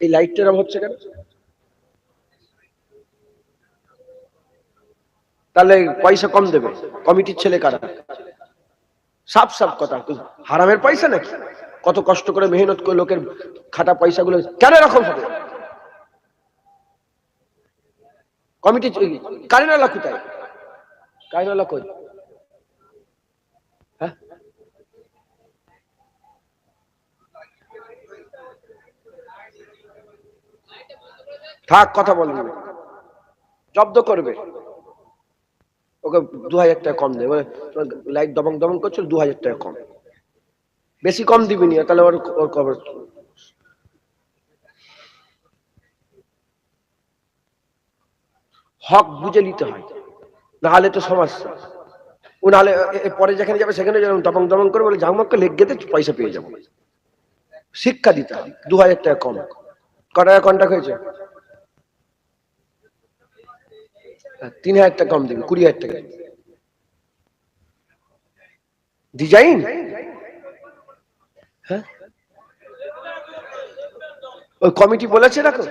এই লাইটটা এরকম হচ্ছে কেন? তাহলে পয়সা কম দেবে। কমিটির ছেলে কারা? সাফ সাফ কথা। হারামের পয়সা নাকি? কত কষ্ট করে মেহনত করে লোকের খাটা পয়সাগুলো কেন এরকম হবে? কমিটি কারিনালা কোথায়? কারিনালা কই হ্যাঁ থাক, কথা বলবি। জব্দ করবে। ওকে দু হাজার টাকা কম দেবে লাইট দমং দমং করছিল দু হাজার টাকা কম। বেশি কম দিবি নি, তাহলে ওর ওর কবর হক বুঝে নিতে হয়। নাহলে তো সমস্যা। ও নাহলে পরে যেখানে যাবে সেখানে যেরকম দমং দমং করে বলে ঝাউমাক্কে লেগ গেতে পয়সা পেয়ে যাব। শিক্ষা দিতে হয় দু হাজার টাকা কম। ক টাকা কন্ট্যাক্ট হয়েছে হ্যাঁ, তিন হাজার টাকা কম দিবি, কুড়ি হাজার টাকা ডিজাইন? হ্যাঁ? ওই কমিটি বলেছে দেখো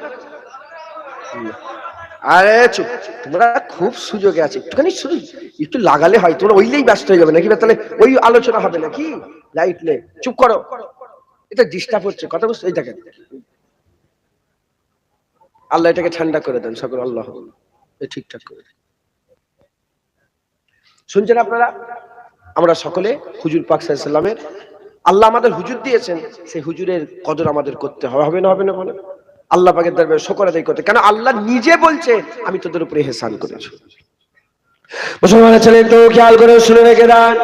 আরে চুপ, তোমরা খুব সুযোগে আছে, একটুখানি শুধু একটু লাগালে হয়, তোমরা ওইলেই ব্যস্ত হয়ে যাবে নাকি? তাহলে ওই আলোচনা হবে নাকি? লাইট লে চুপ করো। এটা ডিস্টার্ব হচ্ছে, কথা বুঝছ এই দেখেন। আল্লাহ এটাকে ঠান্ডা করে দেন, সকল আল্লাহ। ঠিকঠাক করে শুনছেন আপনারা? আমরা সকলে হুজুর পাক সাল্লামের আল্লাহ আমাদের হুজুর দিয়েছেন সেই হুজুরের কদর আমাদের করতে হবে। হবে না হবে না বলে আল্লাহ পাকের দরবারে শকর আদায় করতে। কেন আল্লাহ নিজে বলছে আমি তোদের উপরে হেসান করেছি। মুসলমানের ছেলে তো খেয়াল করে শুনে রেখে দেন।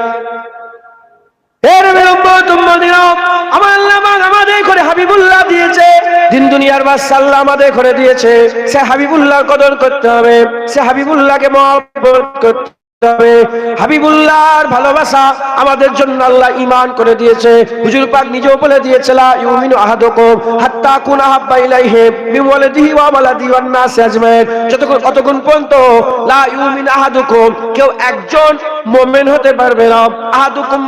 এর বিরুদ্ধ উম্মতিরা, দিন দুনিয়ার বাদশাল্লাহ আমাদের করে দিয়েছে। সে হাবিবুল্লাহর কদর করতে হবে। সে হাবিবুল্লাহকে মহব্বত করতে হবে। হাবিবুল্লাহর ভালোবাসা আমাদের জন্য আল্লাহ করে দিয়েছে। হুজুর পাক নিজেও বলে হাত্তা কুন আহাব্বা ইলাইহি ওয়া ওয়ান আজমাইন। যতক্ষণ কতক্ষণ পর্যন্ত লা ইউমিন কেউ একজন মুমিন হতে পারবে না।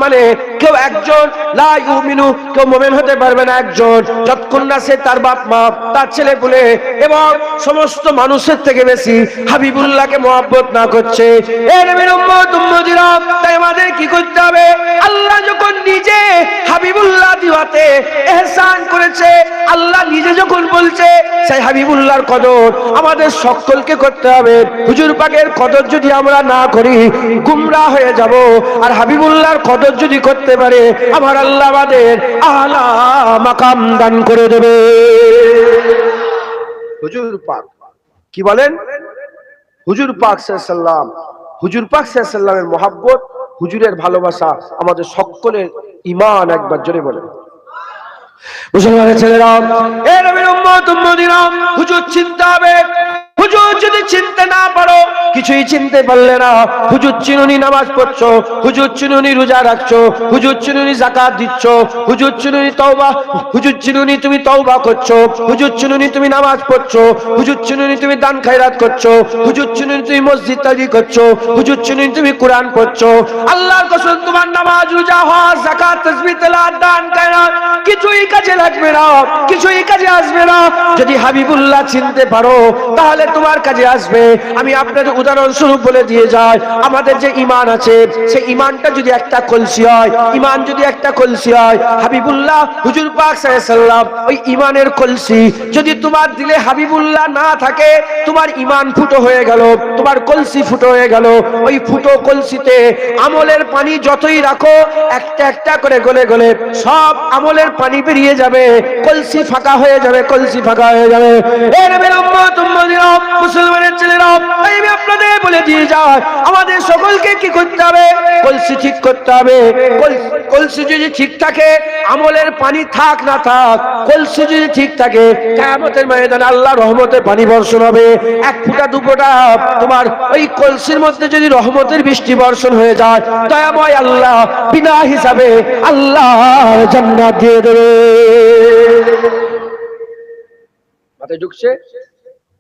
মানে কেউ একজন, লা ইউমিনু কেউ মুমিন হতে পারবে না একজন। যতক্ষণ না সে তার বাপ মা, তার ছেলে পুলে এবং সমস্ত মানুষের থেকে বেশি হাবিবুল্লাহকে মহব্বত না করছে। এ কদর আমাদের সকলকে করতে হবে। হুজুর পাকের কদর যদি আমরা না করি গুমরা হয়ে যাব। আর হাবিবুল্লাহর কদর যদি করতে পারে, আমার আল্লাহ আমাদের আলা মাকাম দান করে দেবে। হুজুর পাক, কি বলেন? হুজুর পাক সাল্লাম হুজুর পাক সাল্লামের মহাব্বত হুজুরের ভালোবাসা আমাদের সকলের ইমান একবার জোরে বলেন। মুসলমানের ছেলেরা এ নবীর উম্মত উম্মতিরা হুজুর চিন্তা হবে। হুজুর যদি চিন্তা না কিছুই চিনতে পারলে না। হুজুর চিনুনি নামাজ পড়ছো, হুজুর চিনুনি রোজা রাখছো, হুজুর চিনুনি জাকাত দিচ্ছ, হুজুর চিনুনি তওবা, হুজুর চিনুনি তুমি তওবা করছ, হুজুর চিনুনি তুমি নামাজ পড়ছো, হুজুর চিনুনি তুমি দান খায়রাত করছ, হুজুর চিনুনি তুমি মসজিদ তৈরি করছ, হুজুর চিনুনি তুমি কোরআন পড়ছো। আল্লাহর কসম, তোমার নামাজ, রোজা, হজ যাকাত তাসবিহ, তেলাওয়াত, দান, খায়রাত কিছুই কাজে লাগবে না, কিছুই কাজে আসবে না। যদি হাবিবুল্লাহ চিনতে পারো, তাহলে তোমার কাজে আসবে। আমি আপনাদের উদাহরণ স্বরূপ বলে দিয়ে যাই আমাদের যে ইমান আছে, সেই ইমানটা যদি একটা কলসি হয় ইমান যদি একটা কলসি হয়, হাবিবুল্লাহ, হুজুর পাক সাল্লাম ওই ইমানের কলসি যদি তোমার দিলে হাবিবুল্লাহ না থাকে, তোমার ইমান ফুটো হয়ে গেল, তোমার কলসি ফুটো হয়ে গেল। ওই ফুটো কলসিতে আমলের পানি যতই রাখো, একটা একটা করে গলে গলে সব আমলের পানি বেরিয়ে যাবে, কলসি ফাঁকা হয়ে যাবে, কলসি ফাঁকা হয়ে যাবে। মুসলমানের ছেলেরা তাই আপনাদের বলে দিয়ে যায়। আমাদের সকলকে কি করতে হবে? কলসি ঠিক করতে হবে। কলসি যদি ঠিক থাকে, আমলের পানি থাক না থাক, কলসি যদি ঠিক থাকে কেমতের ময়দানে আল্লাহ রহমতের পানি বর্ষণ হবে। এক ফুটা, দু ফোঁটা তোমার ওই কলসির মধ্যে যদি রহমতের বৃষ্টি বর্ষণ হয়ে যায়, দয়াময় আল্লাহ বিনা হিসাবে আল্লাহ জান্নাত দিয়ে দেবে। মাথায় ঢুকছে?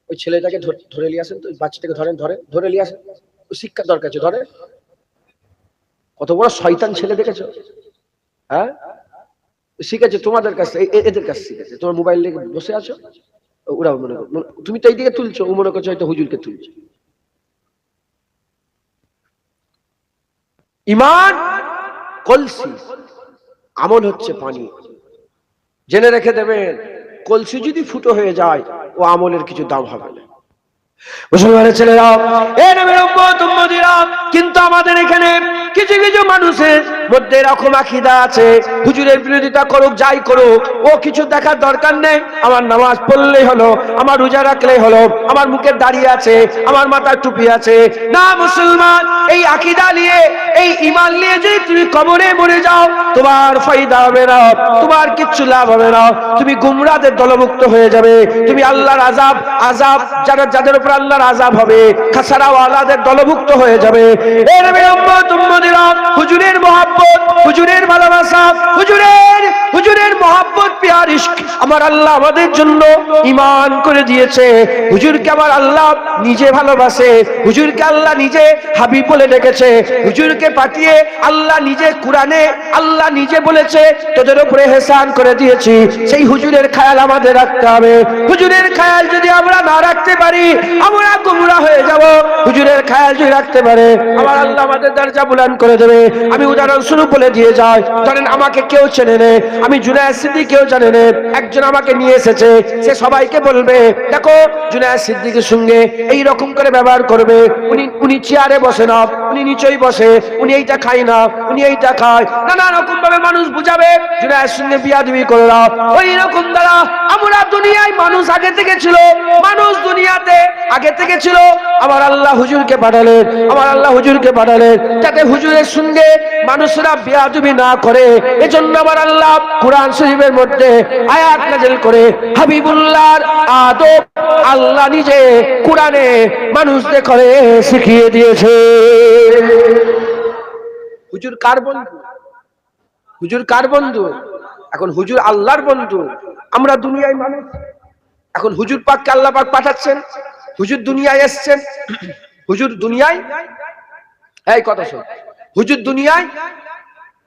ওই ছেলেটাকে ধরে নিয়ে আসেন, তো বাচ্চাটাকে ধরেন, ধরে ধরে নিয়ে আসেন। শিক্ষা দরকার আছে, ধরে। কত বড় শয়তান ছেলে দেখেছ? হ্যাঁ? শিখেছে তোমাদের কাছে এদের কাছে শিখেছে তোমার মোবাইল নিয়ে বসে আছো? ওরা মনে- তুমি তো এইদিকে তুলছো, ও মনে করছ হয়তো হুজুরকে তুলছো। ইমান কলসি, আমল হচ্ছে পানি। জেনে রেখে দেবেন, কলসি যদি ফুটো হয়ে যায় ও আমলের কিছু দাম হবে। না মুসলমানের ছেলেরা এ কিন্তু আমাদের এখানে কিছু কিছু মানুষের মধ্যে এরকম আকিদা আছে। হুজুরের বিরোধিতা করুক, যাই করুক, ও কিছু দেখার দরকার নেই। আমার নামাজ পড়লেই হলো, আমার রোজা রাখলেই হলো, আমার মুখের দাড়ি আছে, আমার মাথায় টুপি আছে। না মুসলমান, এই আকিদা নিয়ে, এই ইমান নিয়ে যদি তুমি কবরে মরে যাও, তোমার ফায়দা হবে না, তোমার কিচ্ছু লাভ হবে না। তুমি গুমরাদের দলভুক্ত হয়ে যাবে। তুমি আল্লাহর আজাব আজাব যারা, যাদের উপর আল্লাহর আজাব হবে খাসারা ওয়ালাদের দলভুক্ত হয়ে যাবে। এর হুজুরের মহাব্বত হুজুরের ভালোবাসা, হুজুরের হুজুরের মহাব্বত পিয়ার আমার আল্লাহ আমাদের জন্য ইমান করে দিয়েছে। হুজুরকে আমার আল্লাহ নিজে ভালোবাসে, হুজুরকে আল্লাহ নিজে হাবিব বলে ডেকেছে, হুজুরকে পাঠিয়ে আল্লাহ নিজে কোরআনে, আল্লাহ নিজে বলেছে, তোদের উপরে হেসান করে দিয়েছি। সেই হুজুরের খেয়াল আমাদের রাখতে হবে। হুজুরের খেয়াল যদি আমরা না রাখতে পারি, আমরা গুমরা হয়ে যাব। হুজুরের খেয়াল যদি রাখতে পারে, আমার আল্লাহ আমাদের দরজা বুলান করে দেবে। আমি উদাহরণ স্বরূপ বলে দিয়ে যায়। ধরেন আমাকে কেউ চেনে নে। আমি জুনায় সিদ্দিক কেউ জানে নে। একজন আমাকে নিয়ে এসেছে। সে সবাইকে বলবে, দেখো জুনায় সিদ্দিকের সঙ্গে এই রকম করে ব্যবহার করবে। উনি উনি চেয়ারে বসে না উনি নিচেই বসে, উনি এইটা খায় না, উনি এইটা খায়। নানা রকম ভাবে মানুষ বুঝাবে, জুনায়দ সঙ্গে বিয়াদবি করে না ওই রকম দ্বারা আমরা দুনিয়ায় মানুষ আগে থেকে ছিল, মানুষ দুনিয়াতে আগে থেকে ছিল। আমার আল্লাহ হুজুরকে পাঠালেন আমার আল্লাহ হুজুরকে পাঠালেন, যাতে হুজুরের সঙ্গে মানুষরা বিয়াদবি না করে। এজন্য আমার আল্লাহ কোরআন শরীফের মধ্যে আয়াত নাজিল করে, হাবিবুল্লাহর আদব আল্লাহ নিজে কোরআনে মানুষদের করে শিখিয়ে দিয়েছে। হুজুর কার বন্ধু? হুজুর কার বন্ধু? এখন হুজুর আল্লাহর বন্ধু। আমরা দুনিয়ায় মানুষ। এখন হুজুর পাককে আল্লাহ পাক পাঠাচ্ছেন। হুজুর দুনিয়ায় এসছেন। হুজুর দুনিয়ায়? এই কথা শোন। হুজুর দুনিয়ায়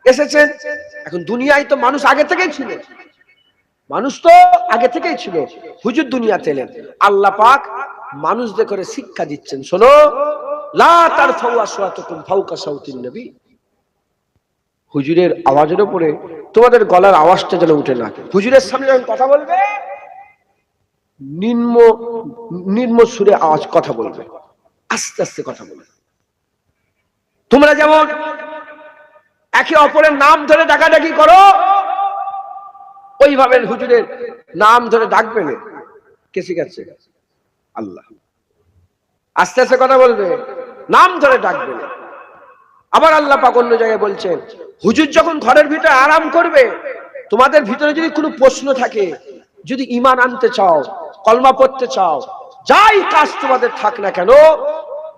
এসেছেন। এখন দুনিয়ায় তো মানুষ আগে থেকেই ছিল। মানুষ তো আগে থেকেই ছিল। হুজুর দুনিয়াতে এলেন। আল্লাহ পাক মানুষদের করে শিক্ষা দিচ্ছেন। শোনো। হুজুরের আওয়াজের উপরে তোমাদের গলার আওয়াজটা যেন উঠে না হুজুরের সামনে যখন কথা বলবে, নিম্ন নিম্ন সুরে আওয়াজ কথা বলবে। আস্তে আস্তে কথা বলবে। তোমরা যেমন একে অপরের নাম ধরে ডাকাডাকি করো, ওইভাবে হুজুরের নাম ধরে ডাকবে না কে শিখাচ্ছে? আল্লাহ। আস্তে আস্তে কথা বলবে। নাম ধরে ডাকবে। আবার আল্লাহ পাক অন্য জায়গায় বলছেন, হুজুর যখন ঘরের ভিতরে আরাম করবে, তোমাদের ভিতরে যদি কোনো প্রশ্ন থাকে, যদি ইমান আনতে চাও, কলমা পড়তে চাও, যাই কাজ তোমাদের থাক না কেন,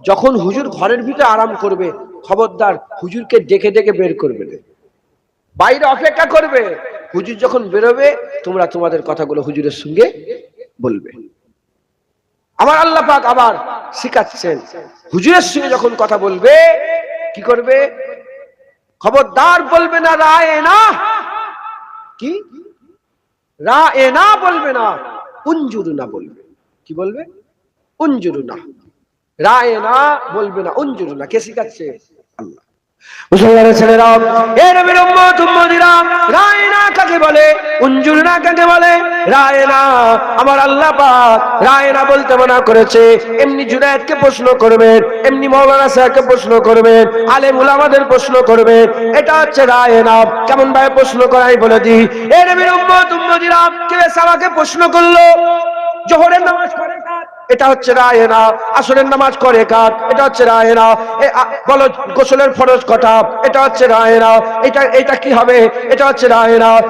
যখন হুজুর ঘরের ভিতরে আরাম করবে, খবরদার হুজুরকে ডেকে ডেকে বের করবে। বাইরে অপেক্ষা করবে, হুজুর যখন বেরোবে, তোমরা তোমাদের কথাগুলো হুজুরের সঙ্গে বলবে। আমার আল্লাহ পাক আবার শিখাচ্ছেন। হুজুরের সঙ্গে যখন কথা বলবে, কি করবে? খবরদার বলবে না, রায় না। কি? রায় না বলবে না উঞ্জুরু না বলবে। কি বলবে? উঞ্জুরু না। রায় না বলবে না উঞ্জুরু না। কে শিখাচ্ছে? আল্লাহ। মানা এমনি প্রশ্ন প্রশ্ন করবেন প্রশ্ন করবেন, এটা হচ্ছে রায় না। কেমন ভাবে প্রশ্ন করাই বলে দি এ নবীর উম্মত, উম্মতিরা, কে সালাকে প্রশ্ন করল? জোহরের নামাজ পড়ে? এটা হচ্ছে রায় না। আসরের নামাজ করে কার? এটা হচ্ছে রায় না। এ, আ- বলো, গোসলের ফরজ কটা? এটা হচ্ছে রায় না। এটা এটা কি হবে? এটা হচ্ছে রায় না।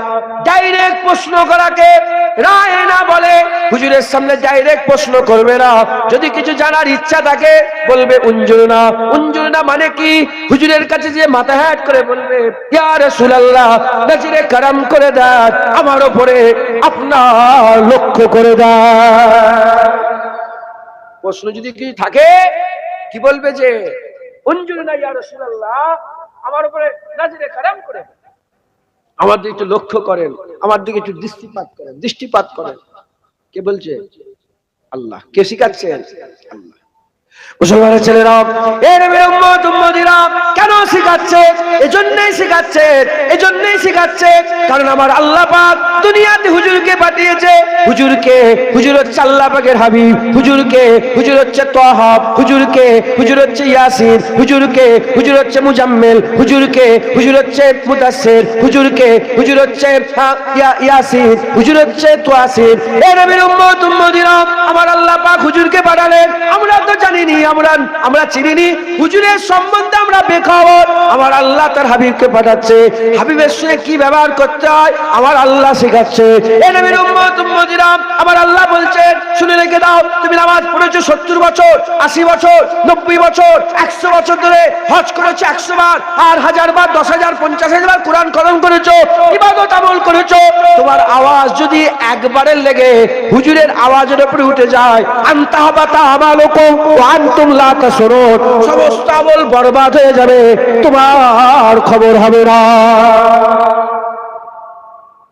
ডাইরেক্ট প্রশ্ন করাকে রায় না বলে হুজুরের সামনে ডাইরেক্ট প্রশ্ন করবে না। যদি কিছু জানার ইচ্ছা থাকে, বলবে উঞ্জুর না। উঞ্জুর না মানে কি? হুজুরের কাছে যে মাথা হ্যাট করে বলবে, ইয়া রাসূলুল্লাহ, নজরে কারাম করে দেন। আমার উপরে আপনার লক্ষ্য করে দেন। প্রশ্ন যদি কিছু থাকে, কি বলবে যে আমার উপরে আমার দিকে একটু লক্ষ্য করেন, আমার দিকে একটু দৃষ্টিপাত করেন দৃষ্টিপাত করেন। কে বলছে? আল্লাহ। কে শিখাচ্ছেন? আল্লাহ। মুসলমানের ছেলেরা এর কেন শিখাচ্ছে? এজন্যই শিখাচ্ছে এজন্যই শিখাচ্ছে। কারণ আমার আল্লাহ পাঠিয়েছে। হুজুর হচ্ছে আল্লাহ পাকের হাবিব। হুজুর হচ্ছে তহাব। হুজুর হচ্ছে ইয়াসিন হুজুরকে, হুজুর হচ্ছে মুজাম্মেল। হুজুরকে, হুজুর হচ্ছে মুদাসসির। হুজুরকে, হুজুর হচ্ছে ইয়া- ইয়াসিন হুজুর হচ্ছে তোয়াসিন এ নবীর উম্মত, উম্মতিরা, আমার আল্লাহ পাক হুজুরকে পাঠালেন। আমরা তো জানিনি আমরা আমরা চিনিনি। হুজুরের সম্বন্ধে আমরা বেখবর। আমার আল্লাহ তার হাবিবকে পাঠাচ্ছে। হাবিবের সঙ্গে কি ব্যবহার করতে হয়? আমার আল্লাহ শেখাচ্ছে। আমার আল্লাহ বলছেন শুনে রেখে দাও, তুমি নামাজ পড়েছো সত্তর বছর, আশি বছর, নব্বই বছর, একশো বছর ধরে হজ করেছ একশো বার, আর হাজার বার, দশ হাজার, পঞ্চাশ হাজার কোরআন কলম করেছ, ইবাদত আমল করেছ। তোমার আওয়াজ যদি একবারের লেগে হুজুরের আওয়াজের উপরে উঠে যায় আন্তাহাবাতা আমালকুম আনতুম হয়ে যাবে, তোমার খবর হবে না।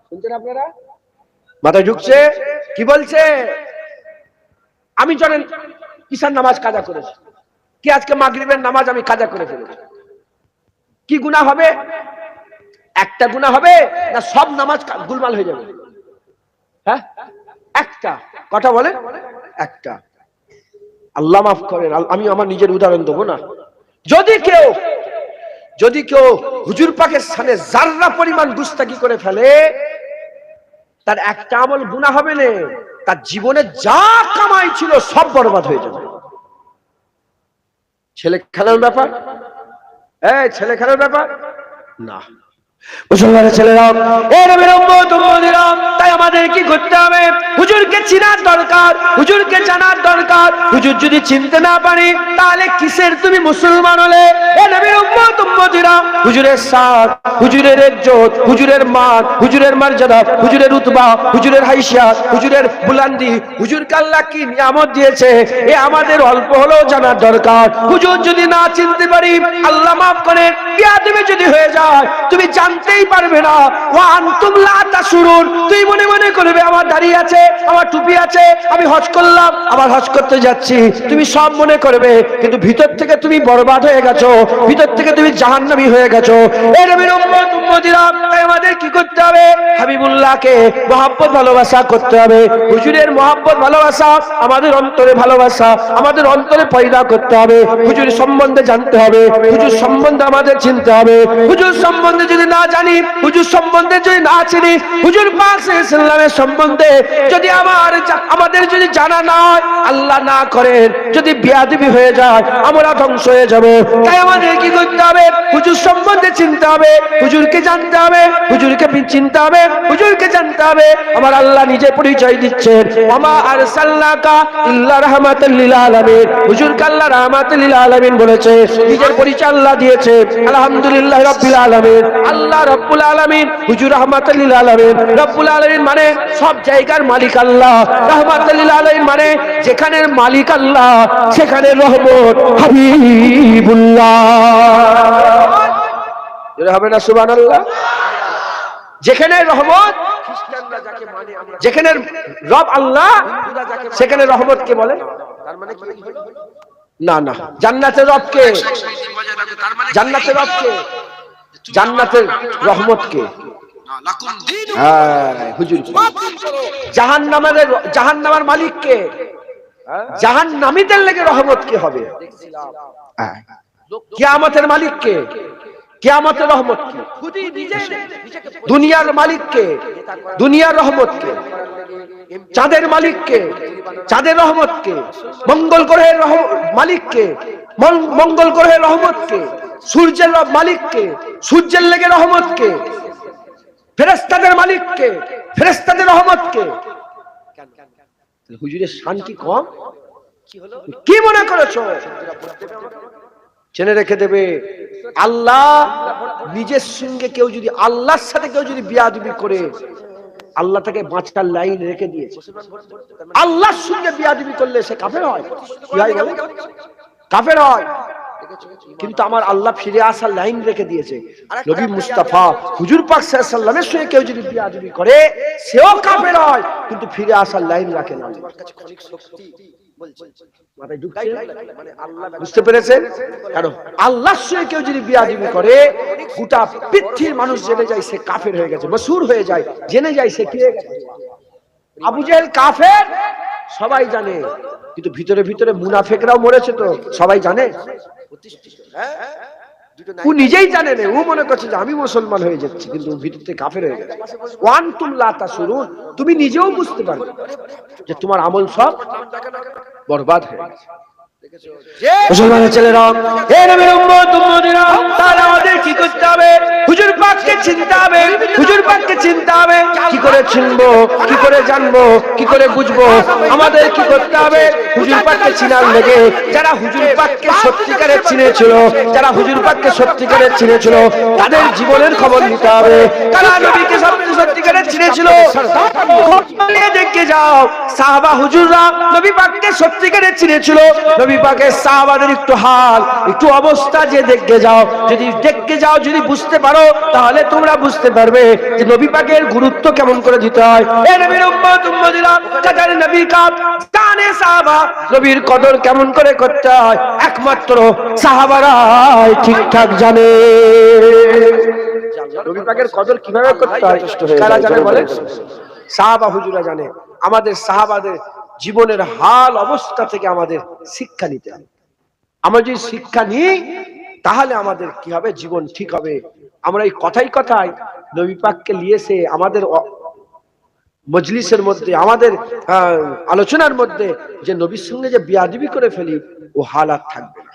শুনছেন আপনারা? মাথায় ঢুকছে? কি বলছে? আমি জানেন কিসার নামাজ কাজা করেছি। কি আজকে মাগরিবের নামাজ আমি কাজা করে ফেলেছি? কি গুনাহ হবে? একটা গুনাহ হবে না সব নামাজ গুলমাল হয়ে যাবে? হ্যাঁ? একটা। কথা বলে? একটা। আল্লাহ মাফ করেন আমি আমার নিজের উদাহরণ দেবো না। যদি কেউ যদি কেউ হুজুর পাকের সামনে জাররা পরিমাণ গুস্তাকি করে ফেলে, তার একটা আমল গুনাহ হবে না, তার জীবনে যা কামাই ছিল সব বরবাদ হয়ে যাবে। ছেলে খেলার ব্যাপার? এই ছেলে খেলার ব্যাপার? না। মুসলমানের ছেলেরা, এ নবীর উম্মত উম্মতিরা তাই আমাদের কি করতে হবে? হুজুরকে চিনার দরকার, হুজুরকে জানার দরকার। হুজুর যদি চিনতে না পারি, তাহলে কিসের তুমি মুসলমান হলে? এ নবীর উম্মতিরা হুজুরের সাথ, হুজুরের ইজ্জত, হুজুরের মান, হুজুরের মর্যাদা, হুজুরের উতবা, হুজুরের হাইসিয়াত হুজুরের বুলান্দি হুজুরকে আল্লাহ কি নিয়ামত দিয়েছে? এ আমাদের অল্প হলেও জানার দরকার। হুজুর যদি না চিনতে পারি, আল্লাহ মাফ করে তুমি যদি হয়ে যায়, তুমি জানতেই পারবে না। ওয়া আনতুম লা তাসুরুন তুই মনে মনে করবে, আমার দাড়ি আছে, আমার টুপি আছে, আমি হজ করলাম, আবার হজ করতে যাচ্ছি। তুমি সব মনে করবে, কিন্তু ভিতর থেকে তুমি বরবাদ হয়ে গেছো, ভিতর থেকে তুমি জাহান্নামী হয়ে গেছো। এর নবীর উম্মত, উম্মতিরা, তাই আমাদের কি করতে হবে? হাবিবুল্লাহকে মহাব্বত, ভালোবাসা করতে হবে। হুজুরের মহাব্বত, ভালোবাসা আমাদের অন্তরে ভালোবাসা, আমাদের অন্তরে পয়দা করতে হবে। হুজুর সম্বন্ধে জানতে হবে, হুজুর সম্বন্ধে আমাদের চিনতে হবে। হুজুর সম্বন্ধে যদি না জানি, হুজুর সম্বন্ধে যদি না চিনি, হুজুর সাল্লামের সম্বন্ধে যদি আমার আমাদের যদি জানা না হয়, আল্লাহ না করেন, যদি বিয়াদবি হয়ে যায়, আমরা ধ্বংস হয়ে যাব। তাই আমাদের কি করতে হবে? হুজুর সম্বন্ধে চিনতে হবে, হুজুরকে জানতে হবে, হুজুরকে চিনতে হবে, হুজুরকে জানতে হবে। আমার আল্লাহ নিজে পরিচয় দিচ্ছেন। ওমা আরসালনাকা ইল্লা রাহমাতাল লিল আলামিন। হুজুরকে আল্লাহ রাহমাতাল লিল আলামিন বলেছে, নিজের পরিচয় আল্লাহ দিয়েছে আলহামদুলিল্লাহ রাব্বিল আলামিন। আল্লাহ রাব্বুল আলামিন। হুজুর রাহমাতাল লিল আলামিন। রাব্বুল আলামিন মানে সব জায়গার মালিক আল্লাহ। রাহমাতাল লিল আলামিন মানে যেখানের মালিক আল্লাহ সেখানে রহমত। হাবিবুল্লাহ। হবে না সুবহানাল্লাহ? যেখানে রহমত যেখানে রব আল্লাহ সেখানে রহমত কে বলে? না না। জান্নাতের রব কে? জান্নাতের রব কে? জান্নাতের রহমত কে হ্যাঁ, হুজুর জাহান নামের জাহান নামার মালিক জাহান নামীদের লেগে রহমত কে হবে হ্যাঁ। কিয়ামতের মালিক রহমত কে দুনিয়ার মালিক কে দুনিয়ার রহমত কে চাঁদের মালিক কে চাঁদের রহমত কে মঙ্গল গ্রহের রহ- মালিক কে মং- মঙ্গল গ্রহের রহমত কে সূর্যের রব- মালিক কে সূর্যের লেগে রহমত কে ফেরেস্তাদের মালিক কে ফেরেস্তাদের রহমত কে হুজুরের শান কি কম? কি মনে করেছ? জেনে রেখে দেবে, আল্লাহ নিজের সঙ্গে কেউ যদি আল্লাহর সাথে কেউ যদি বিয়াদবি করে, আল্লাহ তাকে বাঁচার লাইন রেখে দিয়েছে। আল্লাহর সঙ্গে বিয়াদবি করলে সে কাফের হয়। কি হয়? কাফের হয়। কিন্তু আমার আল্লাহ ফিরে আসার লাইন রেখে দিয়েছে। নবী মুস্তাফা হুজুর পাক সাল্লামের সঙ্গে কেউ যদি বিয়াদবি করে সেও কাফের হয় কিন্তু ফিরে আসার লাইন রাখে না। বুঝতে পেরেছেন? কারণ আল্লাহর সঙ্গে কেউ যদি বিয়াদবি করে গোটা পৃথিবীর মানুষ জেনে যায় সে কাফের হয়ে গেছে মসুর হয়ে যায় জেনে যায় সে কি? হয়ে আবু জেহেল কাফের? সবাই জানে। কিন্তু ভিতরে ভিতরে মুনাফেকরাও মরেছে তো, সবাই জানে? ও নিজেই জানে না, ও মনে করছে যে আমি মুসলমান হয়ে যাচ্ছি, কিন্তু ভিতর থেকে কাফের হয়ে গেছে। ওয়ান তুম লাতা শুরু তুমি নিজেও বুঝতে পারবে যে তোমার আমল সব বরবাদ হয়ে গেছে। মুসলমানের ছেলেরা, হে নবীর উম্মত তাহলে আমাদের কি করতে হবে? হুজুর পাককে চিনতে হবে। হুজুর পাককে চিনতে হবে। কি করে চিনবো? কি করে জানব? কি করে বুঝব? আমাদের কি করতে হবে? হুজুর পাককে চিনার লেগে যারা হুজুর পাককে সত্যিকারের চিনেছিল, যারা হুজুর পাককে সত্যিকারের চিনেছিল, তাদের জীবনের খবর নিতে হবে। কারা নবীকে সত্যি সত্যিকারের চিনেছিল? দেখে যাও। সাহাবা হুজুররা নবী পাককে সত্যিকারের চিনেছিল। নবী সাহাবাদের একটু হাল একটু অবস্থা যে দেখে যাও যদি দেখে যাও যদি বুঝতে পারো তাহলে তোমরা বুঝতে পারবে যে নবী পাকের গুরুত্ব কেমন করে দিতে হয়। এ নবীর উম্মত উম্মতিরা কাতারে নবী কাপ জানে সাহাবা নবীর কদর কেমন করে করতে হয় একমাত্র ঠিকঠাক জানে। নবী পাকের কদর কীভাবে করতে হয়? কারা জানে বলে সাহাবা হুজুরা জানে। আমাদের সাহাবাদের জীবনের হাল, অবস্থা থেকে আমাদের শিক্ষা নিতে হবে। আমরা যদি শিক্ষা নিই, তাহলে আমাদের কি হবে? জীবন ঠিক হবে। আমরা এই কথাই কথাই নবী পাককে নিয়েছে আমাদের মজলিসের মধ্যে, আমাদের আলোচনার মধ্যে যে নবীর সঙ্গে যে বিয়াদিবি করে ফেলি, ও হালাত থাকবে না।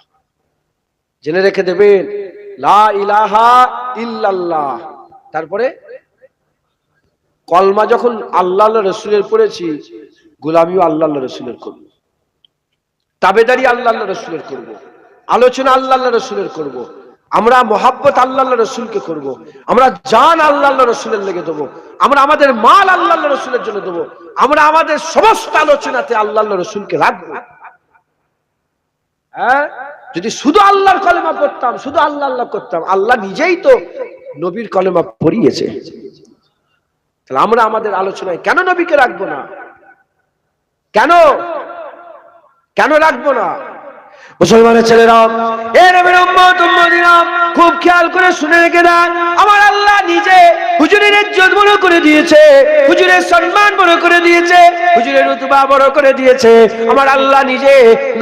জেনে রেখে দেবেন, লা ইলাহা ইল্লাল্লাহ। তারপরে কলমা যখন আল্লাহ রসুলের পড়েছি গোলামিও আল্লাহ রসুলের করব। তাবেদারি আল্লাহ রসুলের করব। আলোচনা আল্লাহ রসুলের করব। আমরা মোহাব্বত আল্লাহ রসুলকে করব। আমরা জান আল্লাহ রসুলের লেগে দেবো। আমরা আমাদের মাল আল্লাহ রসুলের জন্য দেবো। আমরা আমাদের সমস্ত আলোচনাতে আল্লাহ রসুলকে রাখব। হ্যাঁ? যদি শুধু আল্লাহর কলেমা পড়তাম, শুধু আল্লাহ আল্লাহ করতাম, আল্লাহ নিজেই তো নবীর কলেমা পড়িয়েছে। তাহলে আমরা আমাদের আলোচনায় কেন নবীকে রাখব না? কেন? কেন রাখব না? মুসলমানের ছেলেরা এ নবীর খুব খেয়াল করে শুনে রেখে দেন আমার করে দিয়েছে, হুজুরের সম্মান বড় করে দিয়েছে, হুজুরের রুতবা বড় করে দিয়েছে। আমার আল্লাহ নিজে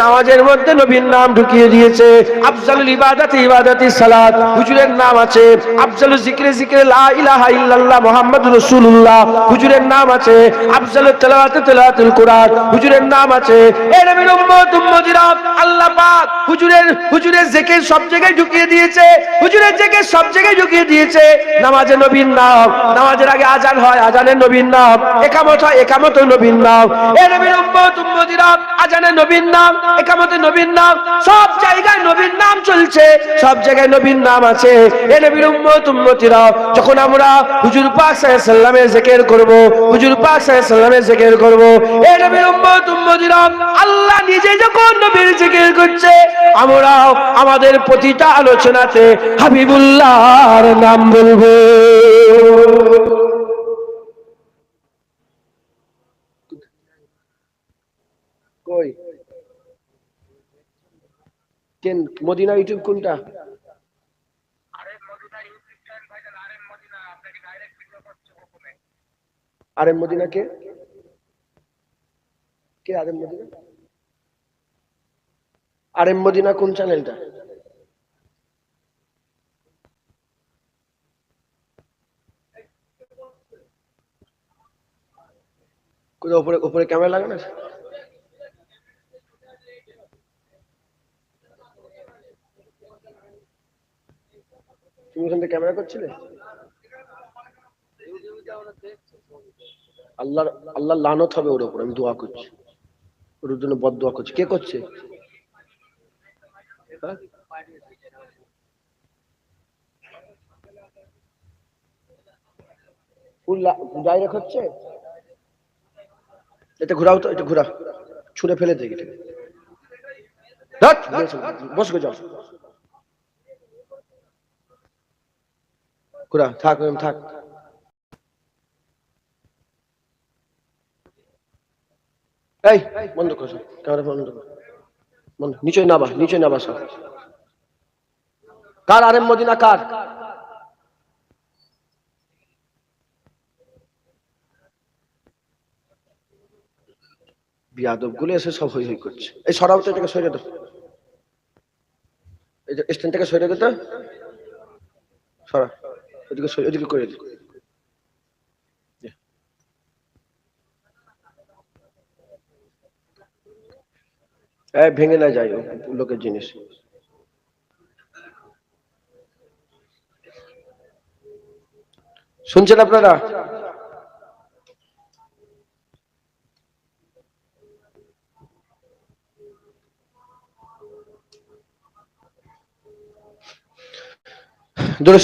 নামাজের মধ্যে নবীর নাম ঢুকিয়ে দিয়েছে। আফজালুল ইবাদাতি ইবাদাতি সালাত, হুজুরের নাম আছে, আফজালুল জিকরে জিকরে লা ইলাহা ইল্লাল্লাহ মুহাম্মাদুর রাসূলুল্লাহ, হুজুরের নাম আছে, আফজালুত তেলাওয়াতে তেলাওয়াতুল কোরআন, হুজুরের নাম আছে। এ নবীর উম্মত, উম্মতিরা, আল্লাহ পাক হুজুরের হুজুরের জিকির সব জায়গায় ঢুকিয়ে দিয়েছে, হুজুরের জিকির সব জায়গায় ঢুকিয়ে দিয়েছে। নামাজে নবীর নাম, নামাজের আগে আজান হয়, আজানের নবীর নাম। একামত হয় একামত নবীর নাম। এ নবীর উম্মত উম্মতিরা আজানে নবীর নাম একামতে নবীর নাম। সব জায়গায় নবীর নাম চলছে, সব জায়গায় নবীর নাম আছে। এ নবীর উম্মত উম্মতিরা যখন আমরা হুজুর পাক সাল্লামের জিকির করব, হুজুর পাক সাল্লামের জিকির করব, এ নবীর উম্মত উম্মতিরা আল্লাহ নিজে যখন নবীর জিকির করছে, আমরাও আমাদের প্রতিটা আলোচনাতে হাবিবুল্লাহর নাম বলব কই কেন? মদিনা ইউটিউব কোনটা? আরেম মদিনা কে? কে আরেম মদিনা? আরেম মদিনা কোন চ্যানেলটা কোথাও উপরে উপরে ক্যামেরা লাগানো তুমি ওখান থেকে ক্যামেরা করছিলে আল্লাহ লানত হবে ওর আমি দোয়া করছি ওর জন্য বদ দোয়া করছি কে করছে হ্যাঁ? ডাইরেক্ট হচ্ছে এটা ঘোরাও তো এটা ঘোরা ছুঁড়ে ফেলে দেখি ধ্যাৎ, বস যাও কুড়া থাক থাক। এই, বন্ধ কর ক্যামেরা বন্ধ কর। বন্ধ, নিচে নাবা নিচে নাবা সব। কার আরেম মদিনা, কার? বিয়াদবগুলো এসে সব হই হই করছে। এই সরাও তো এটাকে সরিয়ে দাও। এই যে স্ট্যান্ডটাকে সরিয়ে দিতে সরা। ওদিকে ওদিকে করে এই ভেঙে না যায় লোকের জিনিস। শুনছেন আপনারা? জোরে